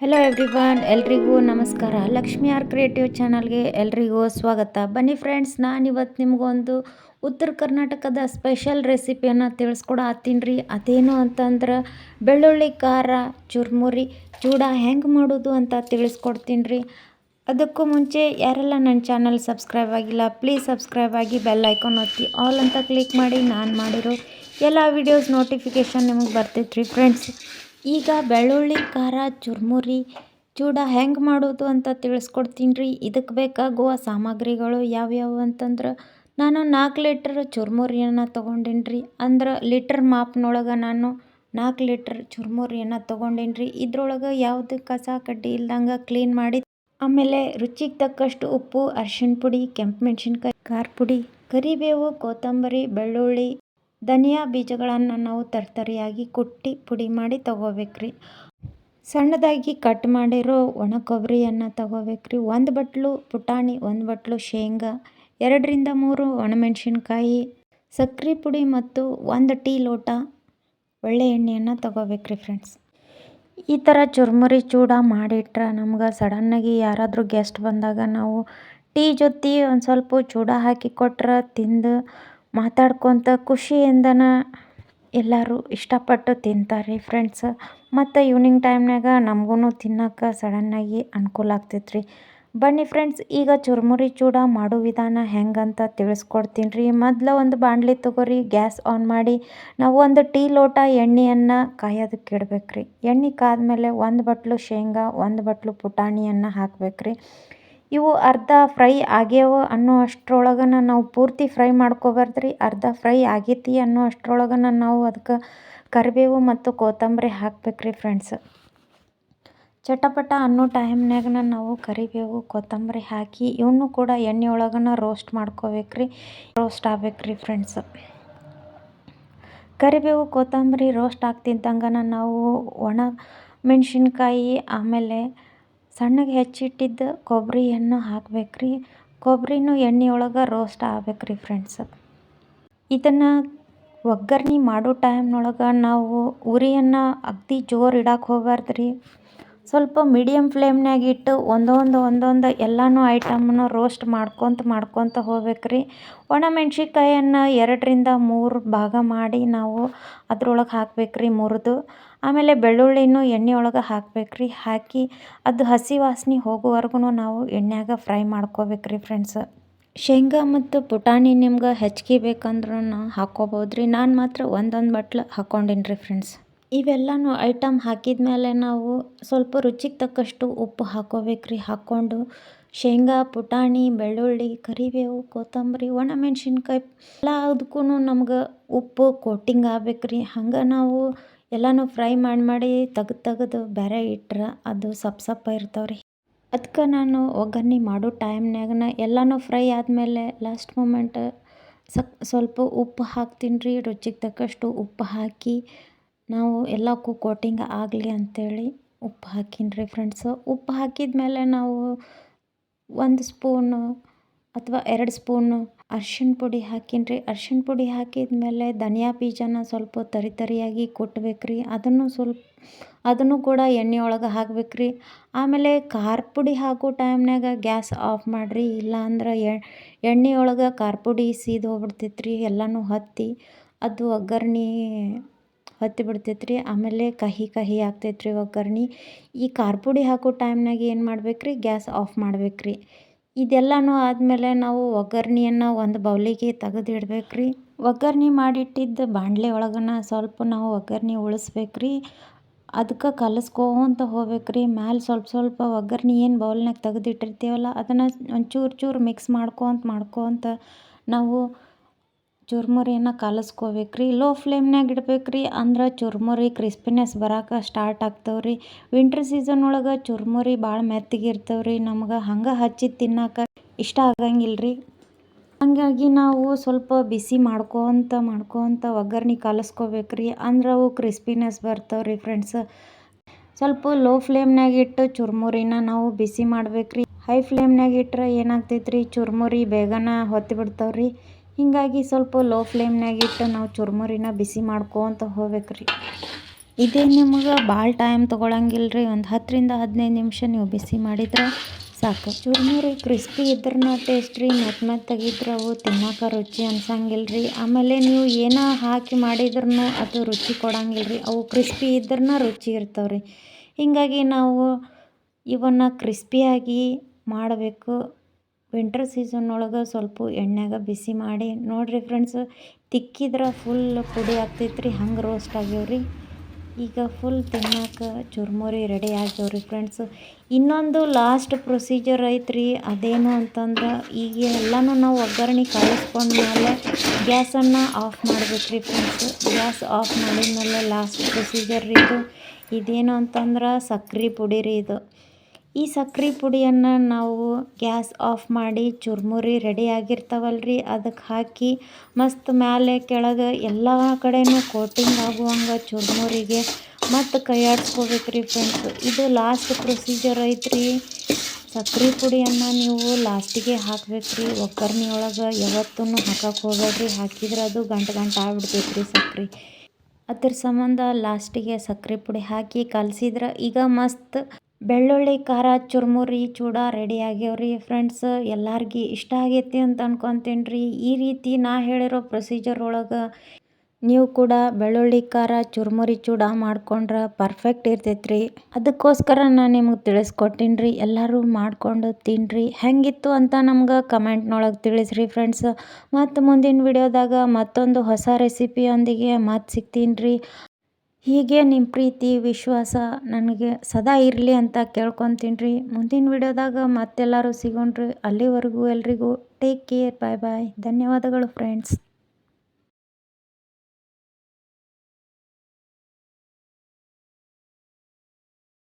Hello everyone ಎಲ್ರಿಗೂ ನಮಸ್ಕಾರ. Lakshmi R creative ಚಾನಲ್ಗೆ ಎಲ್ರಿಗೂ ಸ್ವಾಗತ. ಬನ್ನಿ ಫ್ರೆಂಡ್ಸ್ ನಾನು ಇವತ್ತು ನಿಮಗೊಂದು ಉತ್ತರ ಕರ್ನಾಟಕದ ಸ್ಪೆಷಲ್ ರೆಸಿಪಿಯನ್ನು ತಿಳಿಸ್ಕೊಡ ಹತ್ತೀನಿ ರೀ. ಅದೇನು ಅಂತಂದ್ರೆ ಬೆಳ್ಳುಳ್ಳಿ, ಖಾರ, ಚುರ್ಮುರಿ, ಚೂಡ ಹೆಂಗೆ ಮಾಡೋದು ಅಂತ ತಿಳಿಸ್ಕೊಡ್ತೀನಿ ರೀ. ಅದಕ್ಕೂ ಮುಂಚೆ ಯಾರೆಲ್ಲ ನನ್ನ ಚಾನಲ್ ಸಬ್ಸ್ಕ್ರೈಬ್ ಆಗಿಲ್ಲ ಪ್ಲೀಸ್ ಸಬ್ಸ್ಕ್ರೈಬ್ ಆಗಿ ಬೆಲ್ ಐಕಾನ್ ಒತ್ತಿ. ಆಲ್ ಅಂತ ಕ್ಲಿಕ್ ಮಾಡಿ ನಾನು ಮಾಡಿರೋ ಎಲ್ಲ ವಿಡಿಯೋಸ್ ನೋಟಿಫಿಕೇಷನ್ ನಿಮಗೆ ಬರ್ತೈತೆ ರೀ ಫ್ರೆಂಡ್ಸ್ ಈಗ ಬೆಳ್ಳುಳ್ಳಿ, ಖಾರ, ಚುರ್ಮುರಿ, ಚೂಡ ಹೆಂಗೆ ಮಾಡೋದು ಅಂತ ತಿಳಿಸ್ಕೊಡ್ತೀನಿ ರೀ ಇದಕ್ಕೆ ಬೇಕಾಗುವ ಸಾಮಗ್ರಿಗಳು ಯಾವ್ಯಾವು ಅಂತಂದ್ರೆ ನಾನು ನಾಲ್ಕು ಲೀಟ್ರ್ ಚುರ್ಮುರಿಯನ್ನು ತೊಗೊಂಡೀನಿ ರೀ ಅಂದ್ರೆ ಲೀಟ್ರ್ ಮಾಪ್ನೊಳಗೆ ನಾನು ನಾಲ್ಕು ಲೀಟ್ರ್ ಚುರ್ಮುರಿಯನ್ನು ತೊಗೊಂಡೀನಿ ರೀ ಇದ್ರೊಳಗೆ ಯಾವುದು ಕಸ, ಕಡ್ಡಿ ಇಲ್ದಂಗೆ ಕ್ಲೀನ್ ಮಾಡಿ, ಆಮೇಲೆ ರುಚಿಗೆ ತಕ್ಕಷ್ಟು ಉಪ್ಪು ಅರ್ಶಿನ ಪುಡಿ, ಕೆಂಪು ಮೆಣಸಿನ್ಕಾಯಿ, ಖಾರ ಪುಡಿ, ಕರಿಬೇವು, ಕೊತ್ತಂಬರಿ, ಬೆಳ್ಳುಳ್ಳಿ ಧನಿಯಾ ಬೀಜಗಳನ್ನು ನಾವು ತರ್ತರಿಯಾಗಿ ಕುಟ್ಟಿ ಪುಡಿ ಮಾಡಿ ತೊಗೋಬೇಕ್ರಿ. ಸಣ್ಣದಾಗಿ ಕಟ್ ಮಾಡಿರೋ ಒಣ ಕೊಬ್ಬರಿಯನ್ನು ತೊಗೋಬೇಕ್ರಿ. ಒಂದು ಬಟ್ಲು ಪುಟಾಣಿ, ಒಂದು ಬಟ್ಲು ಶೇಂಗಾ, ಎರಡರಿಂದ ಮೂರು ಒಣಮೆಣಸಿನ್ಕಾಯಿ ಸಕ್ಕರೆ ಪುಡಿ ಮತ್ತು ಒಂದು ಟೀ ಲೋಟ ಒಳ್ಳೆ ಎಣ್ಣೆಯನ್ನು ತೊಗೋಬೇಕ್ರಿ ಫ್ರೆಂಡ್ಸ್. ಈ ಥರ ಚುರ್ಮುರಿ ಚೂಡ ಮಾಡಿಟ್ರೆ ನಮ್ಗೆ ಸಡನ್ನಾಗಿ ಯಾರಾದರೂ ಗೆಸ್ಟ್ ಬಂದಾಗ ನಾವು ಟೀ ಜೊತೆ ಒಂದು ಸ್ವಲ್ಪ ಚೂಡ ಹಾಕಿ ಕೊಟ್ರೆ ತಿಂದು ಮಾತಾಡ್ಕೊತ ಖುಷಿಯಿಂದನ ಎಲ್ಲರೂ ಇಷ್ಟಪಟ್ಟು ತಿಂತಾರೆ ರೀ ಫ್ರೆಂಡ್ಸ್ ಮತ್ತು ಈವ್ನಿಂಗ್ ಟೈಮ್ನಾಗ ನಮಗೂ ತಿನ್ನೋಕೆ ಸಡನ್ನಾಗಿ ಅನುಕೂಲ ಆಗ್ತೈತೆ ರೀ ಬನ್ನಿ ಫ್ರೆಂಡ್ಸ್ ಈಗ ಚುರುಮುರಿ ಚೂಡ ಮಾಡೋ ವಿಧಾನ ಹೆಂಗಂತ ತಿಳಿಸ್ಕೊಡ್ತೀನಿ ರೀ ಮೊದಲು ಒಂದು ಬಾಣಲಿ ತೊಗೊರಿ, ಗ್ಯಾಸ್ ಆನ್ ಮಾಡಿ, ನಾವು ಒಂದು ಟೀ ಲೋಟ ಎಣ್ಣೆಯನ್ನು ಕಾಯೋದಕ್ಕೆ ಇಡ್ಬೇಕು ರೀ ಎಣ್ಣೆ ಕಾದ್ಮೇಲೆ ಒಂದು ಬಟ್ಲು ಶೇಂಗಾ, ಒಂದು ಬಟ್ಲು ಪುಟಾಣಿಯನ್ನು ಹಾಕ್ಬೇಕು ರೀ ಇವು ಅರ್ಧ ಫ್ರೈ ಆಗ್ಯಾವ ಅನ್ನೋ ಅಷ್ಟ್ರೊಳಗನ ನಾವು ಪೂರ್ತಿ ಫ್ರೈ ಮಾಡ್ಕೋಬಾರ್ದು ರೀ ಅರ್ಧ ಫ್ರೈ ಆಗೈತಿ ಅನ್ನೋ ಅಷ್ಟ್ರೊಳಗನ ನಾವು ಅದಕ್ಕೆ ಕರಿಬೇವು ಮತ್ತು ಕೊತ್ತಂಬರಿ ಹಾಕ್ಬೇಕು ರೀ ಫ್ರೆಂಡ್ಸ್ ಚಟಪಟ ಅನ್ನೋ ಟೈಮ್ನಾಗನ ನಾವು ಕರಿಬೇವು, ಕೊತ್ತಂಬರಿ ಹಾಕಿ ಇವನ್ನೂ ಕೂಡ ಎಣ್ಣೆ ಒಳಗನ ರೋಸ್ಟ್ ಮಾಡ್ಕೋಬೇಕು ರೀ ರೋಸ್ಟ್ ಆಗ್ಬೇಕು ರೀ ಫ್ರೆಂಡ್ಸ್ ಕರಿಬೇವು, ಕೊತ್ತಂಬರಿ ರೋಸ್ಟ್ ಆಗ್ತಿದ್ದಂಗನ ನಾವು ಒಣ ಮೆಣಸಿನ್ಕಾಯಿ ಆಮೇಲೆ ಸಣ್ಣಗೆ ಹೆಚ್ಚಿಟ್ಟಿದ್ದ ಕೊಬ್ಬರಿ ಎಣ್ಣೆ ರೀ ಕೊಬ್ಬರಿನೂ ಎಣ್ಣೆ ಒಳಗೆ ರೋಸ್ಟ್ ಆಗ್ಬೇಕು ರೀ ಫ್ರೆಂಡ್ಸ್ ಇದನ್ನು ಒಗ್ಗರ್ಣೆ ಮಾಡೋ ಟೈಮ್ನೊಳಗೆ ನಾವು ಉರಿಯನ್ನು ಅಗ್ದಿ ಜೋರು ಇಡಕ್ಕೆ ಹೋಗ್ಬಾರ್ದು ರೀ ಸ್ವಲ್ಪ ಮೀಡಿಯಮ್ ಫ್ಲೇಮ್ನ್ಯಾಗ ಇಟ್ಟು ಒಂದೊಂದು ಒಂದೊಂದು ಎಲ್ಲಾನು ಐಟಮ್ನು ರೋಸ್ಟ್ ಮಾಡ್ಕೊತ ಮಾಡ್ಕೊತ ಹೋಗ್ಬೇಕು ರೀ ಒಣ ಮೆಣ್ಸಿನ್ಕಾಯನ್ನು ಎರಡರಿಂದ ಮೂರು ಭಾಗ ಮಾಡಿ ನಾವು ಅದ್ರೊಳಗೆ ರೀ ಮುರಿದು. ಆಮೇಲೆ ಬೆಳ್ಳುಳ್ಳಿನೂ ಎಣ್ಣೆ ಒಳಗೆ ಹಾಕ್ಬೇಕು ರೀ ಹಾಕಿ ಅದು ಹಸಿ ವಾಸನೆ ಹೋಗೋವರೆಗೂ ನಾವು ಎಣ್ಣೆಯಾಗ ಫ್ರೈ ಮಾಡ್ಕೋಬೇಕು ರೀ ಫ್ರೆಂಡ್ಸ್ ಶೇಂಗಾ ಮತ್ತು ಪುಟಾಣಿ ನಿಮ್ಗೆ ಹೆಚ್ಚಿಗೆ ಬೇಕಂದ್ರೂ ಹಾಕ್ಕೋಬೋದು ರೀ ನಾನು ಮಾತ್ರ ಒಂದೊಂದು ಬಟ್ಲು ಹಾಕ್ಕೊಂಡಿನಿ ಫ್ರೆಂಡ್ಸ್ ಇವೆಲ್ಲನೂ ಐಟಮ್ ಹಾಕಿದ ಮೇಲೆ ನಾವು ಸ್ವಲ್ಪ ರುಚಿಗೆ ತಕ್ಕಷ್ಟು ಉಪ್ಪು ಹಾಕ್ಕೋಬೇಕು ಹಾಕ್ಕೊಂಡು ಶೇಂಗಾ, ಪುಟಾಣಿ, ಬೆಳ್ಳುಳ್ಳಿ, ಕರಿಬೇವು, ಕೊತ್ತಂಬರಿ ಒಣ ಮೆಣಸಿನ್ಕಾಯಿ ಎಲ್ಲ ಅದಕ್ಕೂ ನಮ್ಗೆ ಉಪ್ಪು ಕೋಟಿಂಗ್ ಆಗ್ಬೇಕು ರೀ ಹಂಗೆ ನಾವು ಎಲ್ಲನೂ ಫ್ರೈ ಮಾಡಿ ಮಾಡಿ ತೆಗ್ದು ತೆಗೆದು ಬೇರೆ ಇಟ್ರೆ ಅದು ಸಪ್ ಸಪ್ಪ ಇರ್ತಾವೆ ಅದಕ್ಕೆ ನಾನು ಒಗ್ಗರಣೆ ಮಾಡೋ ಟೈಮ್ನಾಗನ ಎಲ್ಲನೂ ಫ್ರೈ ಆದಮೇಲೆ ಲಾಸ್ಟ್ ಮೂಮೆಂಟ್ ಸಕ್ ಸ್ವಲ್ಪ ಉಪ್ಪು ಹಾಕ್ತೀನಿ ರೀ ರುಚಿಗೆ ತಕ್ಕಷ್ಟು ಉಪ್ಪು ಹಾಕಿ ನಾವು ಎಲ್ಲಕ್ಕೂ ಕೋಟಿಂಗ್ ಆಗಲಿ ಅಂಥೇಳಿ ಉಪ್ಪು ಹಾಕೀನಿ ರೀ ಫ್ರೆಂಡ್ಸು ಉಪ್ಪು ಹಾಕಿದ ಮೇಲೆ ನಾವು ಒಂದು ಸ್ಪೂನು ಅಥವಾ ಎರಡು ಸ್ಪೂನು ಅರ್ಶಿಣ ಪುಡಿ ಹಾಕಿನ್ರಿ ರೀ. ಅರ್ಶಿಣ ಪುಡಿ ಹಾಕಿದ ಮೇಲೆ ಧನಿಯಾ ಬೀಜನ ಸ್ವಲ್ಪ ತರಿ ತರಿಯಾಗಿ ಕೊಟ್ಟಬೇಕ್ರಿ ರೀ. ಅದನ್ನು ಸ್ವಲ್ಪ, ಅದನ್ನು ಕೂಡ ಎಣ್ಣೆ ಒಳಗೆ ಆಮೇಲೆ ಖಾರ ಪುಡಿ ಹಾಕೋ ಟೈಮ್ನಾಗ ಗ್ಯಾಸ್ ಆಫ್ ಮಾಡಿರಿ. ಇಲ್ಲಾಂದ್ರೆ ಎಣ್ಣೆ ಒಳಗೆ ಖಾರ ಪುಡಿ ಸೀದು ಎಲ್ಲನೂ ಹತ್ತಿ, ಅದು ಒಗ್ಗರ್ಣೆ ಹೊತ್ತಿ ಬಿಡ್ತೈತೆ ರೀ ಆಮೇಲೆ ಕಹಿ ಕಹಿ ಆಗ್ತೈತೆ ರೀ ಒಗ್ಗರ್ಣೆ ಈ ಖಾರ ಪುಡಿ ಹಾಕೋ ಟೈಮ್ನಾಗ ಏನು ಮಾಡ್ಬೇಕು ರೀ ಗ್ಯಾಸ್ ಆಫ್ ಮಾಡ್ಬೇಕು ರೀ ಇದೆಲ್ಲನೂ ಆದಮೇಲೆ ನಾವು ಒಗ್ಗರ್ಣೆಯನ್ನು ಒಂದು ಬೌಲಿಗೆ ತೆಗೆದು ಇಡ್ಬೇಕು ರೀ ಒಗ್ಗರ್ಣೆ ಮಾಡಿಟ್ಟಿದ್ದ ಬಾಣಲೆ ಒಳಗನ ಸ್ವಲ್ಪ ನಾವು ಒಗ್ಗರ್ಣೆ ಉಳಿಸ್ಬೇಕು ರೀ ಅದಕ್ಕೆ ಕಲಸ್ಕೋತ ಹೋಗ್ಬೇಕು ರೀ ಮ್ಯಾಲೆ ಸ್ವಲ್ಪ ಸ್ವಲ್ಪ ಒಗ್ಗರ್ಣೆ ಏನು ಬೌಲ್ನಾಗ ತೆಗೆದಿಟ್ಟಿರ್ತೀವಲ್ಲ, ಅದನ್ನು ಒಂಚೂರು ಚೂರು ಮಿಕ್ಸ್ ಮಾಡ್ಕೊತ ಮಾಡ್ಕೊತ ನಾವು ಚುರ್ಮುರಿಯನ್ನು ಕಲಸ್ಕೋಬೇಕು ರೀ ಲೋ ಫ್ಲೇಮ್ನಾಗ ಇಡ್ಬೇಕು ರೀ ಅಂದ್ರೆ ಚುರ್ಮುರಿ ಕ್ರಿಸ್ಪಿನೆಸ್ ಬರೋಕೆ ಸ್ಟಾರ್ಟ್ ಆಗ್ತವೆ ರೀ ವಿಂಟ್ರ್ ಸೀಸನ್ ಒಳಗೆ ಚುರ್ಮುರಿ ಭಾಳ ಮೆತ್ತಗೆ ಇರ್ತವೆ ರೀ ನಮ್ಗೆ ಹಂಗೆ ಹಚ್ಚಿ ತಿನ್ನಕ್ಕೆ ಇಷ್ಟ ಆಗಂಗಿಲ್ಲ ರೀ ಹಾಗಾಗಿ ನಾವು ಸ್ವಲ್ಪ ಬಿಸಿ ಮಾಡ್ಕೊತ ಮಾಡ್ಕೊತ ಒಗ್ಗರ್ಣೆ ಕಲಸ್ಕೋಬೇಕು ರೀ ಅಂದ್ರೆ ಅವು ಕ್ರಿಸ್ಪಿನೆಸ್ ಬರ್ತವೆ ರೀ ಫ್ರೆಂಡ್ಸ್ ಸ್ವಲ್ಪ ಲೋ ಫ್ಲೇಮ್ನಾಗ ಇಟ್ಟು ಚುರ್ಮುರಿನ ನಾವು ಬಿಸಿ ಮಾಡ್ಬೇಕು ರೀ ಹೈ ಫ್ಲೇಮ್ನಾಗ ಇಟ್ಟರೆ ಏನಾಗ್ತೈತ್ರಿ? ಚುರ್ಮುರಿ ಬೇಗನ ಹೊತ್ತಿ ಬಿಡ್ತಾವೆ ರೀ ಹೀಗಾಗಿ ಸ್ವಲ್ಪ ಲೋ ಫ್ಲೇಮ್ನಾಗ ಇಟ್ಟು ನಾವು ಚುರ್ಮುರಿನ ಬಿಸಿ ಮಾಡ್ಕೊತ ಹೋಗ್ಬೇಕು ರೀ ಇದೇ ನಿಮಗೆ ಭಾಳ ಟೈಮ್ ತೊಗೊಳಂಗಿಲ್ಲ ರೀ ಒಂದು ಹತ್ತರಿಂದ ಹದಿನೈದು ನಿಮಿಷ ನೀವು ಬಿಸಿ ಮಾಡಿದ್ರೆ ಸಾಕು. ಚುರುಮುರಿ ಕ್ರಿಸ್ಪಿ ಇದ್ರೂ ಟೇಸ್ಟ್ ರೀ ಮೆತ್ತ ಮೆತ್ತಗಿದ್ರೆ ಅವು ತಿನ್ನೋಕೆ ರುಚಿ ಅನ್ಸಂಗಿಲ್ಲ ರೀ ಆಮೇಲೆ ನೀವು ಏನೋ ಹಾಕಿ ಮಾಡಿದ್ರೂ ಅದು ರುಚಿ ಕೊಡಂಗಿಲ್ಲ ರೀ ಅವು ಕ್ರಿಸ್ಪಿ ಇದ್ರೂ ರುಚಿ ಇರ್ತಾವೆ ರೀ ಹೀಗಾಗಿ ನಾವು ಇವನ್ನ ಕ್ರಿಸ್ಪಿಯಾಗಿ ಮಾಡಬೇಕು. ವಿಂಟರ್ ಸೀಸನ್ ಒಳಗೆ ಸ್ವಲ್ಪ ಎಣ್ಣೆಗೆ ಬಿಸಿ ಮಾಡಿ. ನೋಡಿರಿ ಫ್ರೆಂಡ್ಸ್ ತಿಕ್ಕಿದ್ರೆ ಫುಲ್ ಪುಡಿ ಆಗ್ತೈತ್ರಿ ರೀ ಹಂಗೆ ರೋಸ್ಟ್ ಆಗ್ಯಾವ್ರಿ. ಈಗ ಫುಲ್ ತಿನ್ನೋಕೆ ಚುರ್ಮುರಿ ರೆಡಿ ಆಗ್ಯಾವ್ರಿ ಫ್ರೆಂಡ್ಸ್ ಇನ್ನೊಂದು ಲಾಸ್ಟ್ ಪ್ರೊಸೀಜರ್ ಐತ್ರಿ, ಅದೇನು ಅಂತಂದ್ರೆ ಈಗ ಎಲ್ಲನೂ ನಾವು ಒಗ್ಗರಣೆ ಕಳಿಸ್ಕೊಂಡ್ಮೇಲೆ ಗ್ಯಾಸನ್ನು ಆಫ್ ಮಾಡ್ಬೇಕು ರೀ ಫ್ರೆಂಡ್ಸ್ ಗ್ಯಾಸ್ ಆಫ್ ಮಾಡಿದ ಮೇಲೆ ಲಾಸ್ಟ್ ಪ್ರೊಸೀಜರ್ ರೀ ಇದು. ಇದೇನು ಅಂತಂದ್ರೆ ಸಕ್ರೆ ಪುಡಿ ರೀ ಇದು. ಈ ಸಕ್ರೆ ಪುಡಿಯನ್ನು ನಾವು ಗ್ಯಾಸ್ ಆಫ್ ಮಾಡಿ ಚುರುಮುರಿ ರೆಡಿ ಆಗಿರ್ತಾವಲ್ಲ ರೀ ಅದಕ್ಕೆ ಹಾಕಿ ಮಸ್ತ್ ಮ್ಯಾಲೆ ಕೆಳಗೆ ಎಲ್ಲ ಕಡೆನೂ ಕೋಟಿಂಗ್ ಆಗುವಂಗೆ ಚುರುಮುರಿಗೆ ಮತ್ತು ಕೈ ಆಡಿಸ್ಕೋಬೇಕು ರೀ ಫ್ರೆಂಡ್ಸ್ ಇದು ಲಾಸ್ಟ್ ಪ್ರೊಸೀಜರ್ ಐತ್ರಿ. ಸಕ್ರೆ ಪುಡಿಯನ್ನು ನೀವು ಲಾಸ್ಟಿಗೆ ಹಾಕ್ಬೇಕು ರೀ ಒಳಗೆ ಯಾವತ್ತೂ ಹಾಕಕ್ಕೆ ಹೋಗ್ಬೇಡ್ರಿ. ಹಾಕಿದ್ರೆ ಅದು ಗಂಟು ಗಂಟು ಆಗ್ಬಿಡ್ತೈತೆ ರೀ ಸಕ್ರೆ. ಅದ್ರ ಸಂಬಂಧ ಲಾಸ್ಟಿಗೆ ಸಕ್ರೆ ಪುಡಿ ಹಾಕಿ ಕಲಸಿದ್ರೆ ಈಗ ಮಸ್ತ್ ಬೆಳ್ಳುಳ್ಳಿ, ಖಾರ, ಚುರುಮುರಿ, ಚೂಡ ರೆಡಿ ಆಗ್ಯಾವ್ರಿ ಫ್ರೆಂಡ್ಸ್ ಎಲ್ಲರಿಗೆ ಇಷ್ಟ ಆಗೈತಿ ಅಂತ ಅನ್ಕೊತೀನಿ ಈ ರೀತಿ ನಾ ಹೇಳಿರೋ ಪ್ರೊಸೀಜರ್ ಒಳಗೆ ನೀವು ಕೂಡ ಬೆಳ್ಳುಳ್ಳಿ, ಖಾರ, ಚುರುಮುರಿ, ಚೂಡ ಮಾಡ್ಕೊಂಡ್ರೆ ಪರ್ಫೆಕ್ಟ್ ಇರ್ತೈತೆ ಅದಕ್ಕೋಸ್ಕರ ನಾನು ನಿಮಗೆ ತಿಳಿಸ್ಕೊಟ್ಟೀನಿ ಎಲ್ಲರೂ ಮಾಡ್ಕೊಂಡು ತಿನ್ನಿರಿ ಹೆಂಗಿತ್ತು ಅಂತ ನಮ್ಗೆ ಕಮೆಂಟ್ನೊಳಗೆ ತಿಳಿಸ್ರಿ ಫ್ರೆಂಡ್ಸ್ ಮತ್ತು ಮುಂದಿನ ವಿಡಿಯೋದಾಗ ಮತ್ತೊಂದು ಹೊಸ ರೆಸಿಪಿಯೊಂದಿಗೆ ಮತ್ತೆ ಸಿಗ್ತೀನಿ ರೀ ಹೀಗೆ ನಿಮ್ಮ ಪ್ರೀತಿ, ವಿಶ್ವಾಸ ನನಗೆ ಸದಾ ಇರಲಿ ಅಂತ ಕೇಳ್ಕೊತೀನಿ ರೀ. ಮುಂದಿನ ವಿಡಿಯೋದಾಗ ಮತ್ತೆಲ್ಲರೂ ಸಿಗೋಣ್ರಿ. ಅಲ್ಲಿವರೆಗೂ ಎಲ್ರಿಗೂ ಟೇಕ್ ಕೇರ್ ಬಾಯ್ ಬಾಯ್ ಧನ್ಯವಾದಗಳು ಫ್ರೆಂಡ್ಸ್